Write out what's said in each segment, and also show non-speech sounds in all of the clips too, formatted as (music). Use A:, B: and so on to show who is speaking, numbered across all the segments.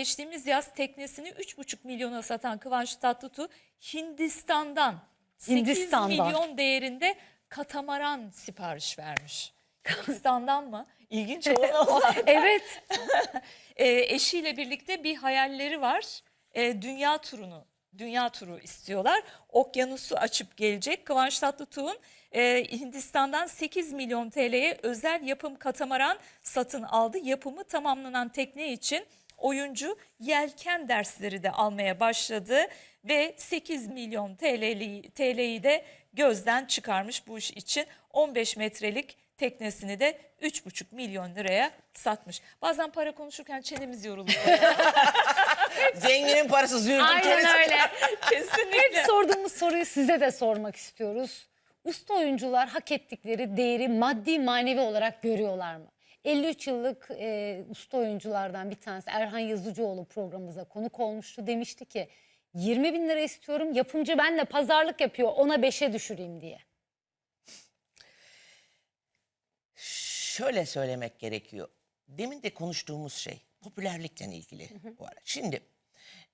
A: Geçtiğimiz yaz teknesini 3,5 milyona satan Kıvanç Tatlıtuğ Hindistan'dan 8
B: Hindistan'dan.
A: milyon değerinde katamaran sipariş vermiş. Hindistan'dan mı? İlginç (laughs) olmaz.
B: evet. (laughs)
A: e, eşiyle birlikte bir hayalleri var. E, dünya turunu, dünya turu istiyorlar. Okyanusu açıp gelecek. Kıvanç Tatlıtuğ'un e, Hindistan'dan 8 milyon TL'ye özel yapım katamaran satın aldı. Yapımı tamamlanan tekne için oyuncu yelken dersleri de almaya başladı ve 8 milyon TL'yi TL'yi de gözden çıkarmış bu iş için 15 metrelik teknesini de 3,5 milyon liraya satmış. Bazen para konuşurken çenemiz yoruluyor. (laughs)
C: Zenginin parası zürdün
B: Aynen öyle.
A: Kesinlikle.
B: Hep sorduğumuz soruyu size de sormak istiyoruz. Usta oyuncular hak ettikleri değeri maddi manevi olarak görüyorlar mı? 53 yıllık e, usta oyunculardan bir tanesi Erhan Yazıcıoğlu programımıza konuk olmuştu. Demişti ki 20 bin lira istiyorum yapımcı benle pazarlık yapıyor ona 5'e düşüreyim diye.
C: Şöyle söylemek gerekiyor. Demin de konuştuğumuz şey popülerlikle ilgili bu ara. Şimdi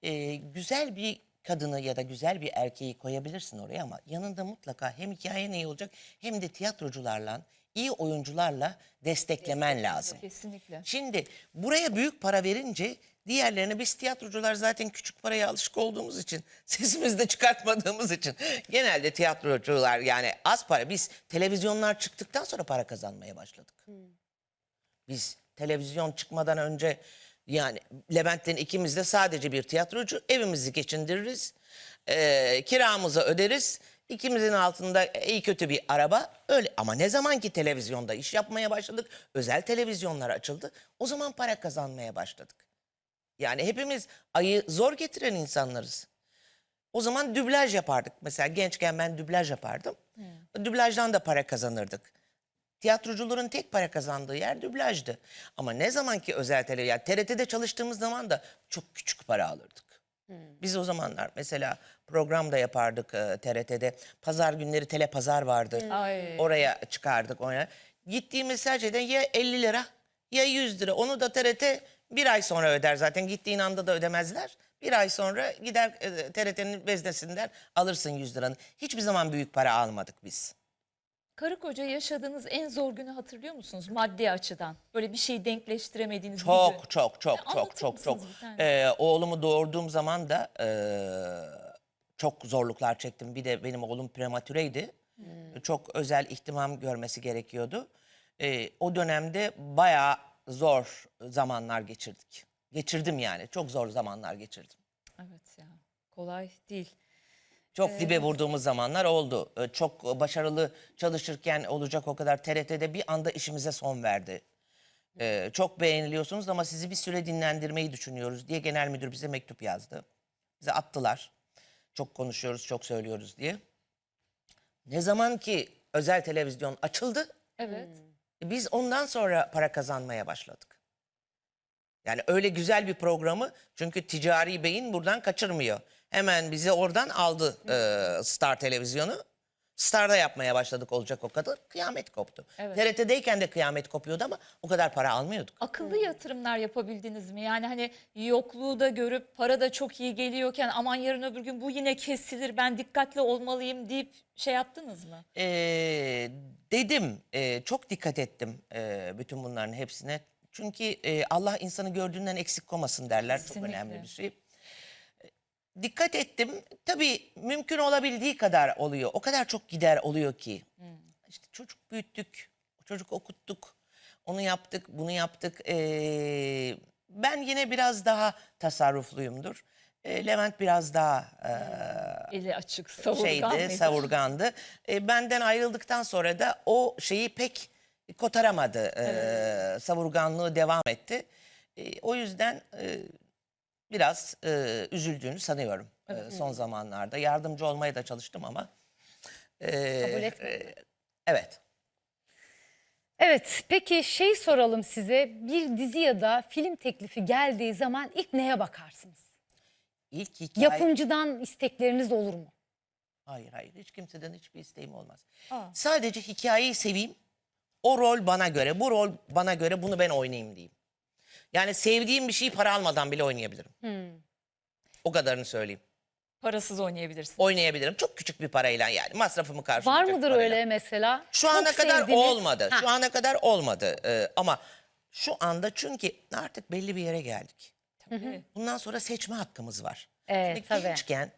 C: e, güzel bir kadını ya da güzel bir erkeği koyabilirsin oraya ama yanında mutlaka hem hikaye iyi olacak hem de tiyatrocularla, iyi oyuncularla desteklemen lazım.
A: Kesinlikle.
C: Şimdi buraya büyük para verince diğerlerini biz tiyatrocular zaten küçük paraya alışık olduğumuz için (laughs) sesimizi de çıkartmadığımız için genelde tiyatrocular yani az para biz televizyonlar çıktıktan sonra para kazanmaya başladık. Biz televizyon çıkmadan önce yani Levent'ten ikimiz de sadece bir tiyatrocu evimizi geçindiririz. eee, kiramızı öderiz. İkimizin altında iyi kötü bir araba öyle ama ne zaman ki televizyonda iş yapmaya başladık özel televizyonlar açıldı o zaman para kazanmaya başladık. Yani hepimiz ayı zor getiren insanlarız. O zaman dublaj yapardık. Mesela gençken ben dublaj yapardım. Dublajdan da para kazanırdık. Tiyatrocuların tek para kazandığı yer dublajdı. Ama ne zaman ki özel tele, yani TRT'de çalıştığımız zaman da çok küçük para alırdık. Biz o zamanlar mesela program da yapardık e, TRT'de. Pazar günleri telepazar vardı.
A: Ay.
C: Oraya çıkardık oraya. Gittiğimiz serçeden ya 50 lira ya 100 lira. Onu da TRT bir ay sonra öder zaten. Gittiğin anda da ödemezler. Bir ay sonra gider e, TRT'nin veznesinden alırsın 100 liranı. Hiçbir zaman büyük para almadık biz.
A: Karı koca yaşadığınız en zor günü hatırlıyor musunuz maddi açıdan? Böyle bir şeyi denkleştiremediğiniz.
C: Çok çok çok çok
A: anlatır
C: çok çok.
A: tane?
C: Ee, oğlumu doğurduğum zaman da e, çok zorluklar çektim. Bir de benim oğlum prematüreydi.
A: Hmm.
C: Çok özel ihtimam görmesi gerekiyordu. Ee, o dönemde bayağı zor zamanlar geçirdik. Geçirdim yani. Çok zor zamanlar geçirdim.
A: Evet ya kolay değil.
C: Çok dibe vurduğumuz zamanlar oldu. Ee, Çok başarılı çalışırken olacak o kadar TRT'de bir anda işimize son verdi. Ee, çok beğeniliyorsunuz ama sizi bir süre dinlendirmeyi düşünüyoruz diye genel müdür bize mektup yazdı. Bize attılar. Çok konuşuyoruz, çok söylüyoruz diye. Ne zaman ki özel televizyon açıldı,
A: Evet.
C: biz ondan sonra para kazanmaya başladık. Yani öyle güzel bir programı çünkü ticari beyin buradan kaçırmıyor. Hemen bizi oradan aldı e, Star televizyonu. Star'da yapmaya başladık olacak o kadar. Kıyamet koptu.
A: Evet.
C: TRT'deyken de kıyamet kopuyordu ama o kadar para almıyorduk.
A: Akıllı yatırımlar yapabildiniz mi? Yani hani yokluğu da görüp para da çok iyi geliyorken aman yarın öbür gün bu yine kesilir ben dikkatli olmalıyım deyip şey yaptınız mı?
C: Ee, dedim, e, çok dikkat ettim e, bütün bunların hepsine. Çünkü e, Allah insanı gördüğünden eksik koymasın derler. Çok
A: Kesinlikle.
C: önemli bir şey. E, Dikkat ettim. Tabii mümkün olabildiği kadar oluyor. O kadar çok gider oluyor ki. İşte çocuk büyüttük, çocuk okuttuk, onu yaptık, bunu yaptık. Ee, ben yine biraz daha tasarrufluyumdur. Ee, Levent biraz daha e,
A: Eli açık, savurgan
C: şeydi,
A: mıydı?
C: savurgandı. E, benden ayrıldıktan sonra da o şeyi pek kotaramadı. E, Savurganlığı devam etti. E, o yüzden e, biraz e, üzüldüğünü sanıyorum e, son zamanlarda. Yardımcı olmaya da çalıştım ama. e,
B: Kabul etmedi.
C: e, evet.
B: Evet peki şey soralım size bir dizi ya da film teklifi geldiği zaman ilk neye bakarsınız?
C: İlk hikaye...
B: Yapımcıdan istekleriniz olur mu?
C: Hayır hayır hiç kimseden hiçbir isteğim olmaz.
A: Aa.
C: Sadece hikayeyi seveyim. O rol bana göre, bu rol bana göre bunu ben oynayayım diyeyim. Yani sevdiğim bir şeyi para almadan bile oynayabilirim.
B: Hmm.
C: O kadarını söyleyeyim.
A: Parasız oynayabilirsin.
C: Oynayabilirim. Çok küçük bir parayla yani. Masrafımı
B: Var
C: karşılayacak
B: mıdır
C: parayla.
B: öyle mesela?
C: Şu
B: Çok
C: ana kadar
B: sevdiğiniz-
C: olmadı.
B: Ha,
C: Şu ana kadar olmadı. Ee, ama şu anda çünkü artık belli bir yere geldik.
A: Tabii.
C: Bundan sonra seçme hakkımız var.
B: Evet,
C: Şimdi
B: tabii.
C: gençken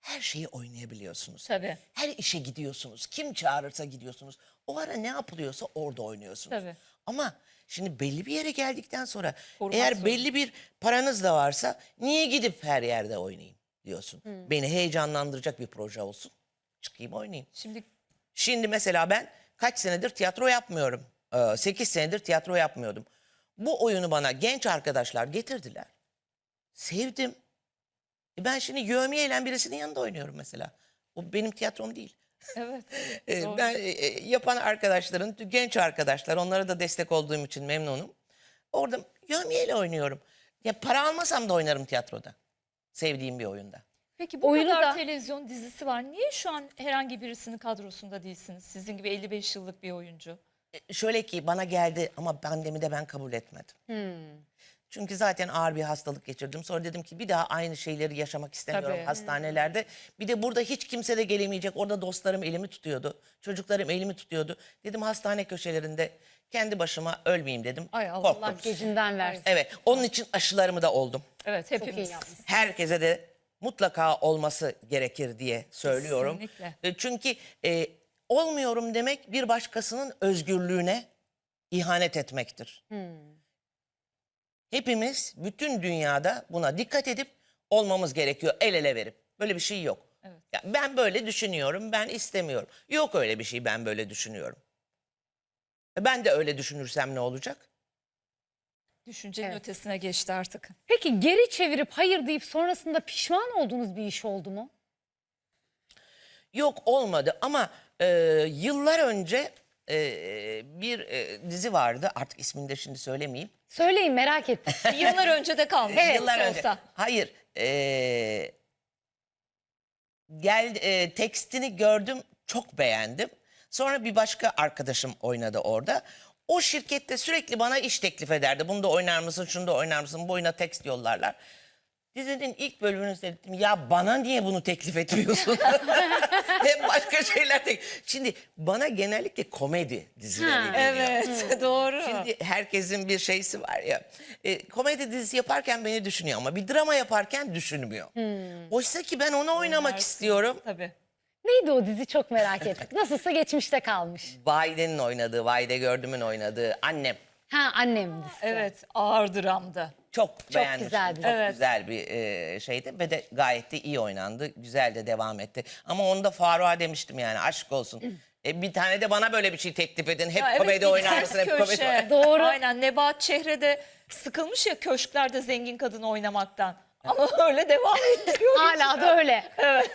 C: her şeyi oynayabiliyorsunuz.
A: Tabii.
C: Her işe gidiyorsunuz. Kim çağırırsa gidiyorsunuz. O ara ne yapılıyorsa orada oynuyorsunuz.
A: Tabii.
C: Ama şimdi belli bir yere geldikten sonra
A: Korumak
C: eğer
A: zorunda.
C: belli bir paranız da varsa niye gidip her yerde oynayayım diyorsun. Beni heyecanlandıracak bir proje olsun. Çıkayım oynayayım.
A: Şimdi
C: Şimdi mesela ben kaç senedir tiyatro yapmıyorum. 8 senedir tiyatro yapmıyordum. Bu oyunu bana genç arkadaşlar getirdiler. Sevdim. E ben şimdi yövmiyeyle birisinin yanında oynuyorum mesela. O benim tiyatrom değil. (laughs)
A: evet.
C: E,
A: Doğru.
C: ben e, e, yapan arkadaşların, genç arkadaşlar, onlara da destek olduğum için memnunum. Orada yövmiyeyle oynuyorum. Ya para almasam da oynarım tiyatroda. Sevdiğim bir oyunda.
A: Peki bu
B: Oyunu
A: kadar
B: da-
A: televizyon dizisi var. Niye şu an herhangi birisinin kadrosunda değilsiniz? Sizin gibi 55 yıllık bir oyuncu.
C: E, Şöyle ki bana geldi ama pandemide ben kabul etmedim. Çünkü zaten ağır bir hastalık geçirdim. Sonra dedim ki bir daha aynı şeyleri yaşamak istemiyorum
A: Tabii.
C: hastanelerde. Bir de burada hiç kimse de gelemeyecek. Orada dostlarım elimi tutuyordu. Çocuklarım elimi tutuyordu. Dedim hastane köşelerinde kendi başıma ölmeyeyim dedim.
A: Ay Allah
C: Korktum.
B: Allah gecinden versin.
C: Evet onun için aşılarımı da oldum.
A: Evet
B: Çok
A: hepimiz.
B: iyi yapmışsın.
C: Herkese de mutlaka olması gerekir diye söylüyorum.
A: Kesinlikle.
C: E, Çünkü e, olmuyorum demek bir başkasının özgürlüğüne ihanet etmektir. Hepimiz bütün dünyada buna dikkat edip olmamız gerekiyor el ele verip. Böyle bir şey yok.
A: Evet.
C: Ya ben böyle düşünüyorum, ben istemiyorum. Yok öyle bir şey ben böyle düşünüyorum. E Ben de öyle düşünürsem ne olacak?
A: Düşüncenin
B: Evet.
A: ötesine geçti artık.
B: Peki geri çevirip hayır deyip sonrasında pişman olduğunuz bir iş oldu mu?
C: Yok olmadı ama e, yıllar önce e, bir e, dizi vardı. Artık ismini de şimdi söylemeyeyim.
B: Söyleyin merak ettim. (laughs)
A: Yıllar önce de kalmış.
C: yıllar
A: olsa.
C: önce. Hayır. e, gel e, tekstini gördüm, çok beğendim. Sonra bir başka arkadaşım oynadı orada. O şirkette sürekli bana iş teklif ederdi. Bunu da oynar mısın, şunu da oynar mısın? Bu oyuna tekst yollarlar. Dizinin ilk bölümünü seyrettim. Ya bana niye bunu teklif etmiyorsun? (laughs) Hep başka şeyler tek. Şimdi bana genellikle komedi dizileri
B: Ha.
C: geliyor.
A: Evet (laughs) doğru.
C: Şimdi herkesin bir şeysi var ya. E, komedi dizisi yaparken beni düşünüyor ama bir drama yaparken düşünmüyor. Oysa ki ben onu oynamak istiyorum.
A: Tabii.
B: Neydi o dizi çok merak ettik. Nasılsa geçmişte kalmış.
C: Vahide'nin oynadığı, Vahide Gördüm'ün oynadığı annem.
B: Ha annem dizisi.
A: Evet ağır dramdı.
C: Çok, beğenmiştim.
B: güzel bir-
C: Çok
A: Evet.
C: güzel bir e, şeydi ve de gayet de iyi oynandı. Güzel de devam etti. Ama onda Faruk'a demiştim yani aşk olsun. E, bir tane de bana böyle bir şey teklif edin. Hep
A: Ya evet,
C: komedi
A: bir
C: oynar
A: ters
C: mısın? Hep komedi
A: köşe.
C: oynar.
B: Doğru.
A: Aynen Nebahat Çehre'de sıkılmış ya köşklerde zengin kadın oynamaktan. Ama (laughs) öyle devam ediyor.
B: Hala da öyle. (laughs)